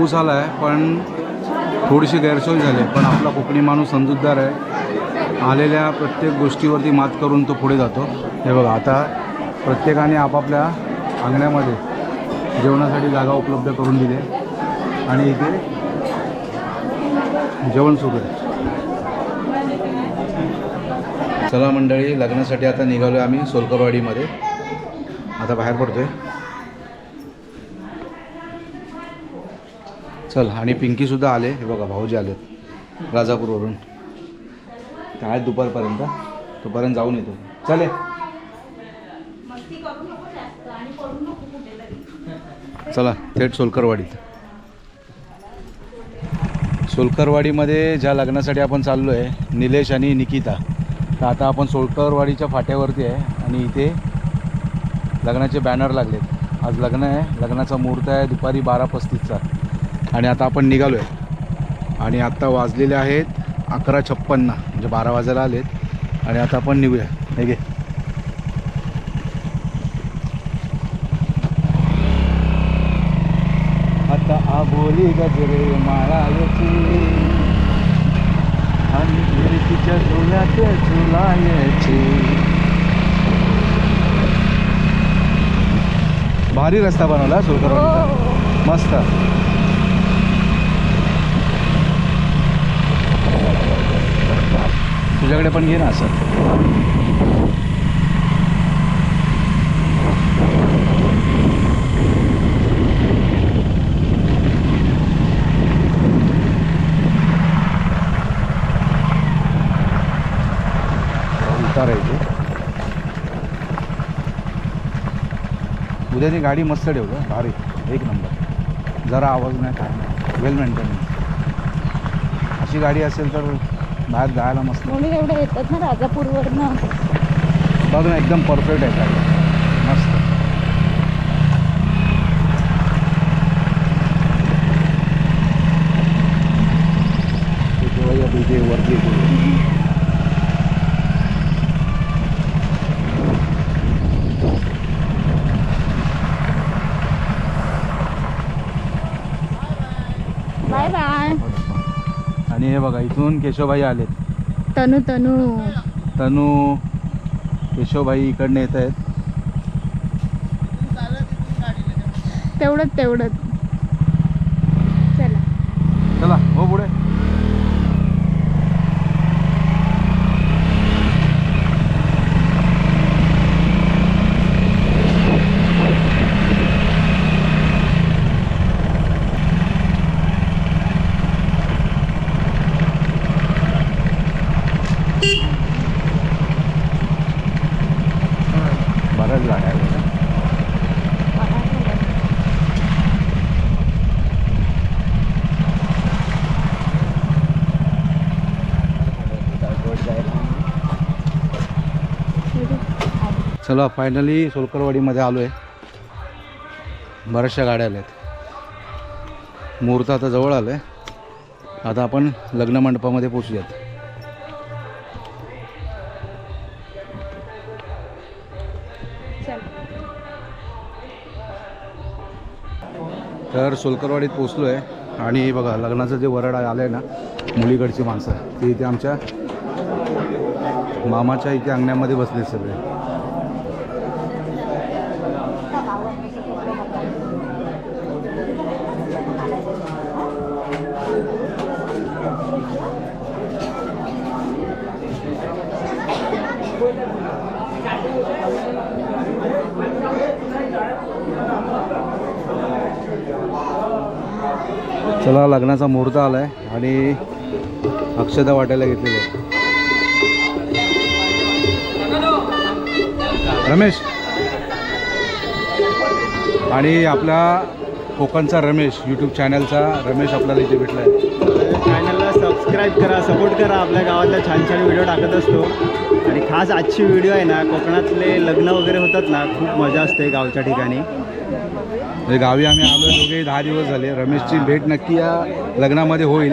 पाऊस आला आहे पण थोडीशी गैरसोय झाली आहे. पण आपला कोकणी माणूस समजूतदार आहे. आलेल्या प्रत्येक गोष्टीवरती मात करून तो पुढे जातो. हे बघा आता प्रत्येकाने आपापल्या अंगण्यामध्ये जेवणासाठी जागा उपलब्ध करून दिली आहे. आणि इथे जेवण सुरू आहे. चला मंडळी लग्नासाठी आता निघालो आहे आम्ही सोलकरवाडीमध्ये. आता बाहेर पडतो आहे चल आणि पिंकीसुद्धा आले. हे बघा भाऊजी आलेत. राजापूरवरून. काय दुपारपर्यंत. तोपर्यंत जाऊन येतो. चालेल चला थेट सोलकरवाडीत. सोलकरवाडीमध्ये ज्या लग्नासाठी आपण चाललो आहे निलेश आणि निकिता तर आता आपण सोलकरवाडीच्या फाट्यावरती आहे आणि इथे लग्नाचे बॅनर लागलेत. आज लग्न आहे. लग्नाचा मुहूर्त आहे दुपारी बारा पस्तीसचा. आणि आता आपण निघालो आहे आणि आत्ता वाजलेले आहेत अकरा छप्पन्न म्हणजे बारा वाजायला आलेत. आणि आता आपण निघूया. हे घे. आता आबोली गजरे माळायची. आणि गिरतीच्या झुल्यात झुलायची भारी रस्ता बनवला सोलकरवाडीचा मस्त. तुझ्याकडे पण घे ना असं. उतारायचे उद्याची गाडी मस्त ठेवलं भारी. एक नंबर. जरा आवाज नाही काय नाही. वेल मेंटेनन्स अशी गाडी असेल तर बाहेर जायला मस्त. म्हणून एवढे येतात ना राजापूरवरनं. बघ ना एकदम परफेक्ट आहे गाडी. मस्त. वरती येते. बाय बाय आणि हे बघा इथून केशवभाई आलेत. तनू तनू. तनू केशवभाई इकडनं येत आहेत तेवढंच तेवढंच चला चला हो पुढे बऱ्याच गाड्या आहेत चला फायनली सोलकरवाडीमध्ये आलो आहे बऱ्याचशा गाड्या आल्या आहेत मुहूर्त आता जवळ आलं आहे आता आपण लग्न मंडपामध्ये पोचूयात तर सोलकरवाडीत पोचलो आहे आणि बघा लग्नाचं जे वरड आलं आहे ना मुलीकडची माणसं ती इथे आमच्या मामाच्या इथे अंगण्यामध्ये बसले सगळे. चला लग्नाचा मुहूर्त आलाय आणि अक्षता वाटायला घेतलेली आहे. रमेश. आणि आपला कोकणचा रमेश यूट्यूब चॅनलचा रमेश आपल्याला इथे भेटला आहे चॅनलला सबस्क्राईब करा सपोर्ट करा. आपल्या गावातल्या छान छान व्हिडिओ टाकत असतो. आणि खास आजची व्हिडिओ आहे ना कोकणातले लग्न वगैरे होतात ना खूप मजा असते गावच्या ठिकाणी. म्हणजे गावी आम्ही आलो दोघे दहा दिवस झाले. रमेशची भेट नक्की या लग्नामध्ये होईल.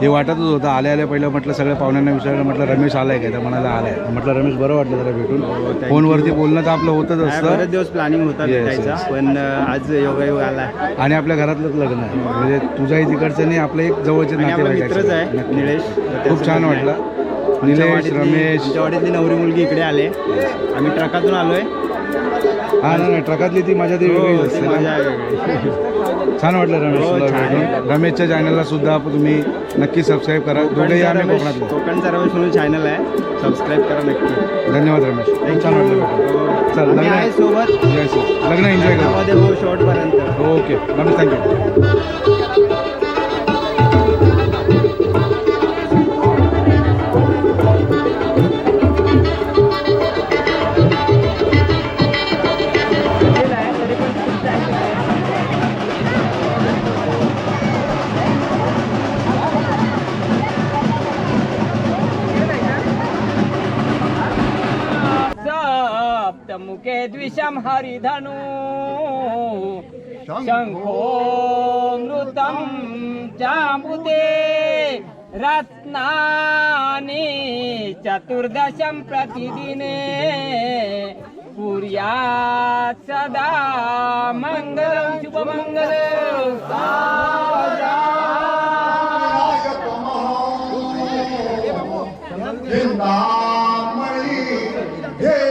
हे वाटतच होतं. आल्या आल्या पहिलं म्हटलं सगळ्या पाहुण्यांना विचारलं म्हटलं रमेश आलाय काय तर म्हणाला आलाय. म्हटलं रमेश बरं वाटलं जरा हो, भेटून thank फोनवरती बोलणं तर आपलं होतच नाही, बरेच असतं दिवस प्लॅनिंग होता भेटायचा. पण आज योगायोग आला. आणि आपल्या घरातलंच लग्न आहे. म्हणजे तुझ्याही तिकडचं नाही आपलं एक जवळचे नातेवाईक आहे. निलेश. खूप छान वाटलं. निलेश रमेश. वाडीतली नवरी मुलगी इकडे आले. आम्ही ट्रकातून आलोय. हा नाही ट्रकातली ती मजा ती हो, ती असते. आहे. छान वाटलं रमेश हो, आहे. रमेशच्या चॅनलला सुद्धा तुम्ही नक्की सबस्क्राईब करा. दोघेही आम्ही रमेश कोकणातले. कोकणचा रमेश म्हणून चॅनल आहे. सबस्क्राईब करा नक्की. धन्यवाद रमेश. छान वाटलं भेटून. चल आहे. लग्न सोबत. लग्न एन्जॉय करू. हो शेवटपर्यंत ओके रमेश थँक्यू सप्तमुखे द्विषं हरिधनु शङ्खो मृतं चाम्बुदे रत्नानि चतुर्दशं प्रतिदिने कुर्यात् सदा मङ्गलं शुभमङ्गलम् चिंतामणी हे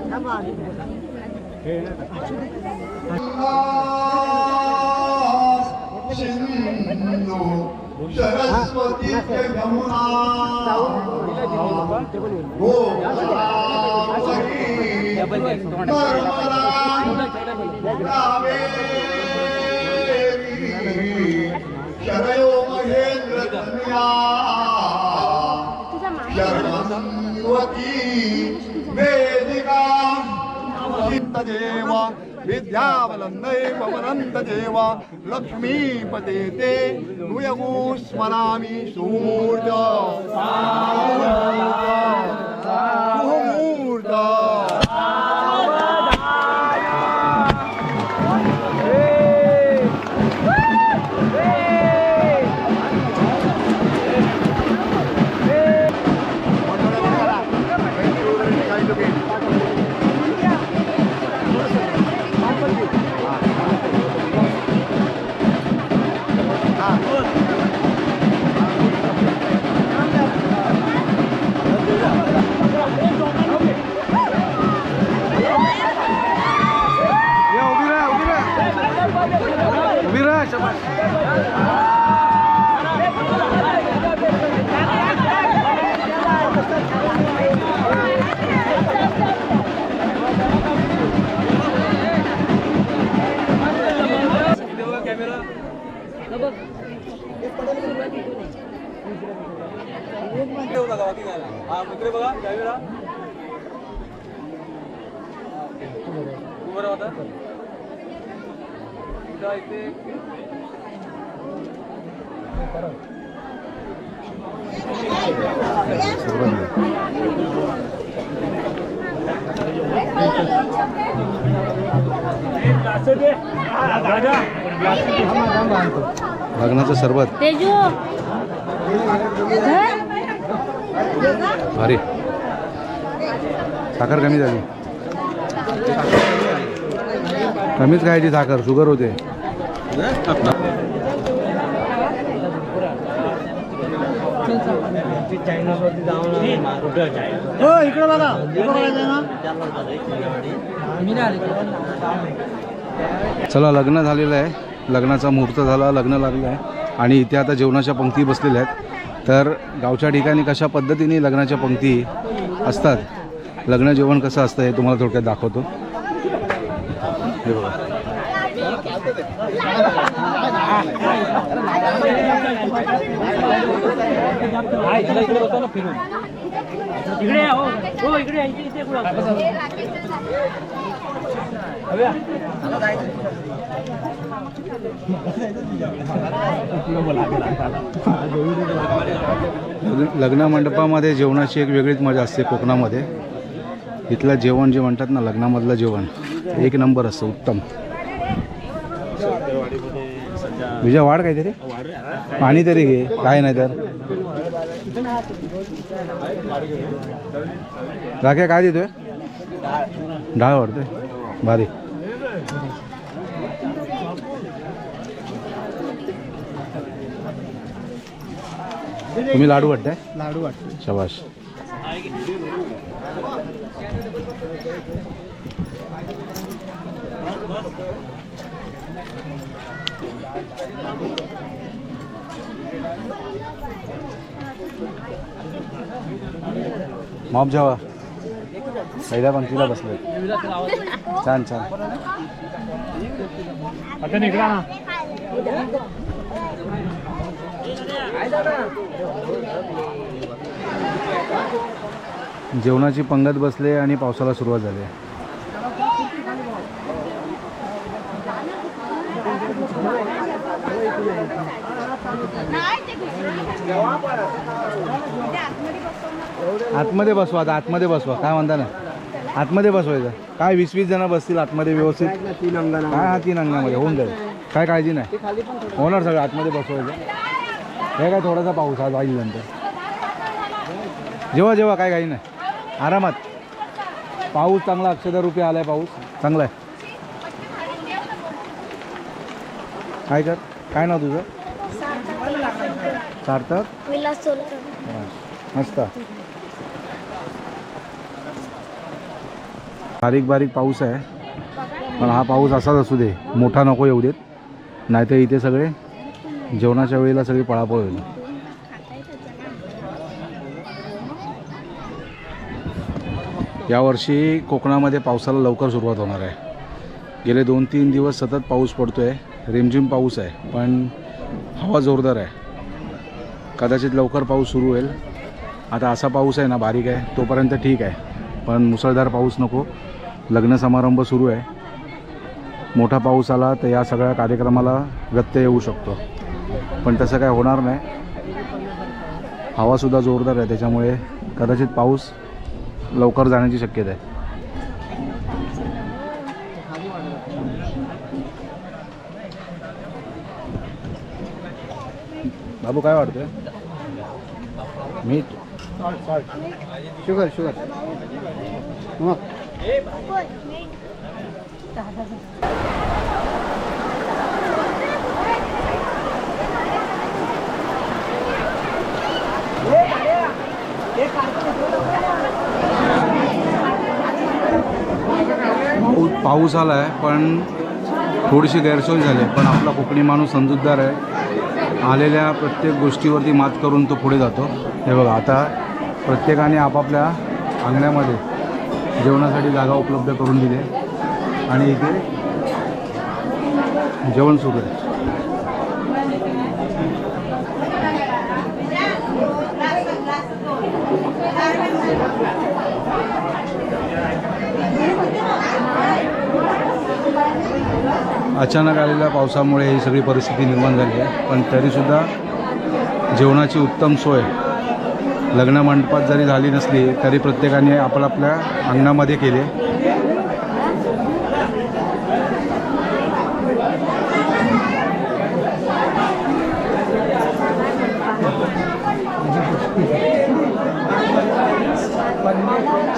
सिंधू सरस्वती शरयो महेंद्र कन्या शरणवती मे देवा विद्यावलंदे पवनंत देवा लक्ष्मीपते ते नुयगो स्मरामि सूर्य सुमूर्त। लग्नाचं सरबत. तेजू भारी. साखर कमी झाली. कमीच खायची साखर शुगर होते. चला लग्न झालेलं आहे. लग्नाचा मुहूर्त झाला लग्न लागलं आहे. आणि इथे आता जेवणाच्या पंक्ती बसलेल्या आहेत. तर गावच्या ठिकाणी कशा पद्धतीने लग्नाच्या पंक्ती असतात? लग्न जेवण कसं असतं हे तुम्हाला थोडक्यात दाखवतो. हे बघा. इकडे या, हो हो इकडे या, इथे इथे कुठं? लग्न मंडपामध्ये जेवणाची एक वेगळीच मजा असते कोकणामध्ये. इथलं जेवण जे म्हणतात ना लग्नामधलं जेवण एक नंबर असतं उत्तम. विजय वाढ काहीतरी? पाणी तरी घे काय नाही तर. राख्या काय देतोय? डाळ वाढतोय. भारी. तुम्ही लाडू वाटताय? लाडू वाटतो शबाश मॉप जेवा. पहिल्या पंक्तीला बसले छान छान. आता इकडे ना जेवणाची पंगत बसले आणि पावसाला सुरुवात झाली. आतमध्ये बसवा आता आतमध्ये बसवा. काय म्हणता ना आतमध्ये बसवायचं काय वीस वीस जण बसतील आतमध्ये व्यवस्थित? तीन अंगण हा तीन अंगामध्ये होऊन जाईल. काय काळजी नाही. होणार सगळं. आतमध्ये बसवायचं हे काय थोडासा पाऊस आज आईल नंतर जेव्हा जेव्हा काय काही नाही. आरामात. पाऊस चांगला अक्षदा रुपये आलाय पाऊस. चांगला आहे. काय कर? काय नाव तुझं? सार्थक. विलास मस्त. बारीक बारीक पाऊस आहे. पण हा पाऊस असाच असू दे. मोठा नको येऊ देत नाहीतर इथे सगळे जेवणाच्या वेळेला सगळी पळापळ होईल यावर्षी कोकणामध्ये पावसाला लवकर सुरुवात होणार आहे. गेले दोन तीन दिवस सतत पाऊस पडतो आहे रिमझिम पाऊस आहे पण हवा जोरदार आहे. कदाचित लवकर पाऊस सुरू होईल. आता असा पाऊस आहे ना बारीक आहे तोपर्यंत ठीक आहे. पण मुसळधार पाऊस नको. लग्न समारंभ सुरू आहे. मोठा पाऊस आला तर या सगळ्या कार्यक्रमाला व्यत्यय येऊ शकतो. पण तसं काय होणार नाही. हवासुद्धा जोरदार आहे त्याच्यामुळे कदाचित पाऊस लवकर जाण्याची शक्यता आहे. बाबू काय वाटतंय? मीठ शुगर शुगर. मग? पाऊस आला आहे पण थोडीशी गैरसोय झाली आहे. पण आपला कोकणी माणूस समजूतदार आहे आलेल्या प्रत्येक गोष्टीवरती मात करून तो पुढे जातो हे बघा आता प्रत्येकाने आपापल्या अंगण्यामध्ये जेवणासाठी जागा उपलब्ध करून दिली आहे. आणि इथे जेवण सुरू आहे अचानक आलेल्या पावसामुळे ही सगळी परिस्थिती निर्माण झाली आहे. पण तरीसुद्धा जेवणाची उत्तम सोय लग्न मंडपात जरी झाली नसली तरी प्रत्येकाने आपापल्या अंगणामध्ये केले.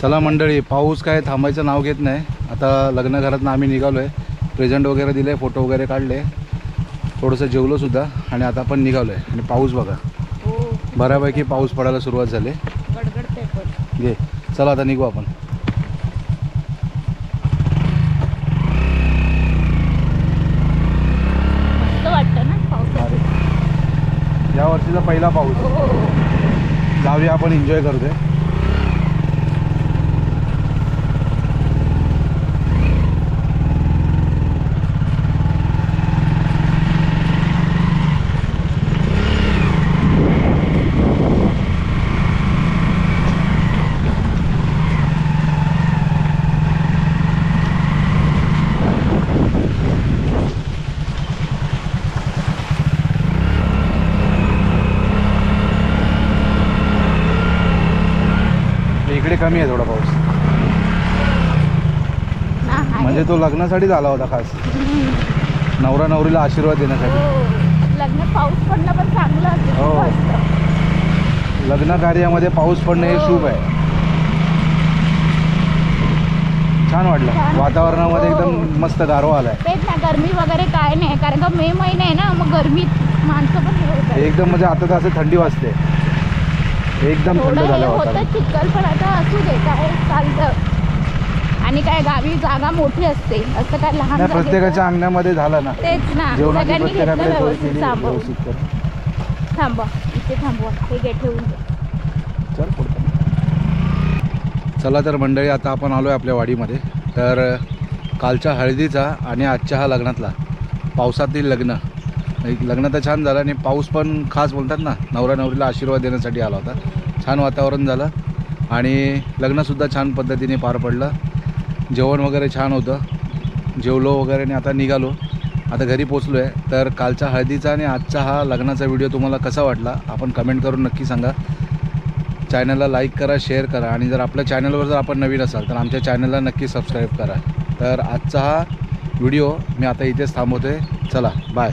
चला मंडळी पाऊस काय थांबायचं नाव घेत नाही. आता लग्न घरातनं आम्ही निघालो आहे प्रेझेंट वगैरे दिले फोटो वगैरे काढले. थोडंसं जेवलो सुद्धा आणि आता आपण निघालो आहे आणि पाऊस बघा. बऱ्यापैकी पाऊस पडायला सुरुवात झाली. घे. चला आता निघू आपण. या वर्षीचा पहिला पाऊस. जाऊया आपण एन्जॉय करतोय इकडे कमी आहे थोडा पाऊस. म्हणजे तो लग्नासाठीच आला होता खास नवरा नवरीला आशीर्वाद देण्यासाठी हो. लग्नात पाऊस पडला पण चांगलं हो. लग्न कार्यामध्ये पाऊस पडणं हे शुभ आहे छान वाटलं. वातावरणामध्ये हो. एकदम मस्त गारवा आलाय तेच ना गरमी वगैरे काय नाही कारण का मे महिना आहे ना मग गरमीत माणसं पण हे. एकदम म्हणजे आता तर असं थंडी वाजते एकदम थंड झालं होतं चिखल पण आता असू दे काय चालतं. आणि काय गावी जागा मोठी असते असं काय लहान प्रत्येकाच्या अंगणामध्ये झालं ना. तेच ना. सगळ्यांनी घेतलं व्यवस्थित थांबव. व्यवस्थित कर. थांबा इथे थांबवा हे घे ठेवून चल. चला तर मंडळी आता आपण आलो आहे आपल्या वाडीमध्ये. तर कालच्या हळदीचा आणि आजच्या हा लग्नातला पावसातील लग्न. लग्न तर छान झालं आणि पाऊस पण खास बोलतात ना नवरा नवरीला आशीर्वाद देण्यासाठी आला होता. छान वातावरण झालं आणि लग्नसुद्धा छान पद्धतीने पार पडलं. जेवण वगैरे छान होतं. जेवलो वगैरे आणि आता निघालो. आता घरी पोचलो आहे तर कालच्या हळदीचा आणि आजचा हा लग्नाचा व्हिडिओ तुम्हाला कसा वाटला आपण कमेंट करून नक्की सांगा. चॅनलला लाईक करा शेअर करा आणि जर आपल्या चॅनलवर जर आपण नवीन असाल तर आमच्या चॅनलला नक्की सबस्क्राईब करा. तर आजचा हा व्हिडिओ मी आता इथेच थांबवतो आहे चला बाय.